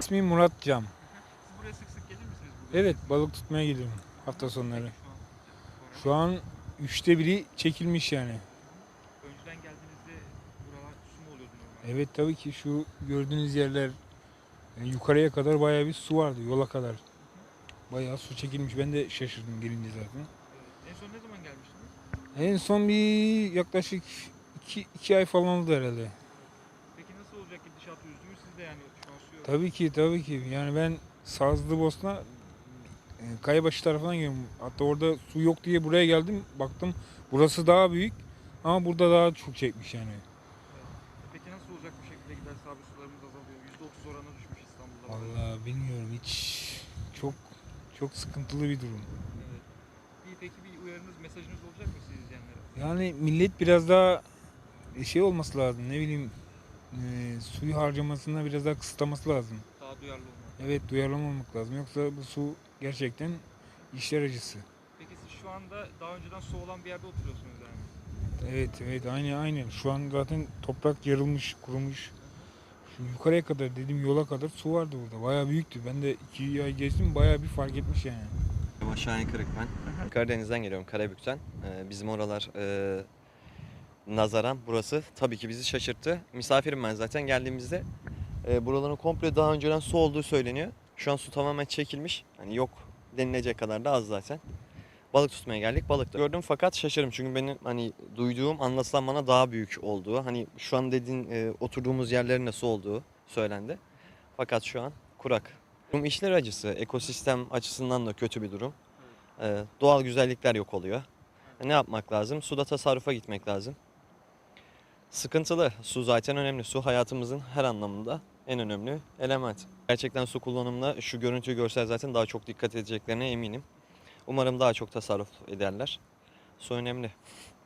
ismim Murat Cam. Buraya sık sık gelir misiniz? Buraya? Evet balık tutmaya geliyorum hafta sonları. Şu an üçte biri çekilmiş yani. Önceden geldiğinizde buralar su mu oluyordu normalde? Evet tabii ki şu gördüğünüz yerler yani yukarıya kadar bayağı bir su vardı yola kadar. Bayağı su çekilmiş. Ben de şaşırdım gelince zaten. En son ne zaman gelmiştiniz? En son bir yaklaşık iki, iki ay falan oldu herhalde. Peki nasıl olacak gidişat üzdü mü Tabii ki tabii ki. Yani ben Sazlı Bosna e, Kayabaşı tarafından geliyorum. Hatta orada su yok diye buraya geldim. Baktım burası daha büyük ama burada daha çok çekmiş yani. Peki nasıl olacak bu şekilde giderse abi sularımız azalıyor. %30 oranına düşmüş İstanbul'da. Vallahi bilmiyorum hiç çok çok sıkıntılı bir durum. Evet. Bir, peki bir uyarınız, mesajınız olacak mı siz izleyenlere? Yani millet biraz daha şey olması lazım ne bileyim e, suyu harcamasına biraz daha kısıtlaması lazım. Daha duyarlı olmak. Evet duyarlı olmak lazım yoksa bu su gerçekten işler acısı. Peki siz şu anda daha önceden su olan bir yerde oturuyorsunuz yani. Evet evet aynı aynı. Şu an zaten toprak yarılmış, kurumuş. Şu yukarıya kadar dediğim yola kadar su vardı burada. Bayağı büyüktü. Ben de iki ay geçtim bayağı bir fark etmiş yani. Şahin Kırık ben. Karadeniz'den geliyorum, Karabük'ten. Ee, bizim oralar e, nazaran burası tabii ki bizi şaşırttı. Misafirim ben zaten geldiğimizde. E, buraların komple daha önceden su olduğu söyleniyor. Şu an su tamamen çekilmiş. Hani yok denilecek kadar da az zaten. Balık tutmaya geldik. Balık da gördüm fakat şaşırdım. Çünkü benim hani duyduğum anlatılan bana daha büyük olduğu. Hani şu an dediğin e, oturduğumuz yerlerin su olduğu söylendi. Fakat şu an kurak. Durum işler acısı. Ekosistem açısından da kötü bir durum. Ee, doğal güzellikler yok oluyor. E, Ne yapmak lazım? Suda tasarrufa gitmek lazım. Sıkıntılı. Su zaten önemli. Su hayatımızın her anlamında en önemli element. Gerçekten su kullanımına şu görüntüyü görseler zaten daha çok dikkat edeceklerine eminim. Umarım daha çok tasarruf ederler. Su önemli.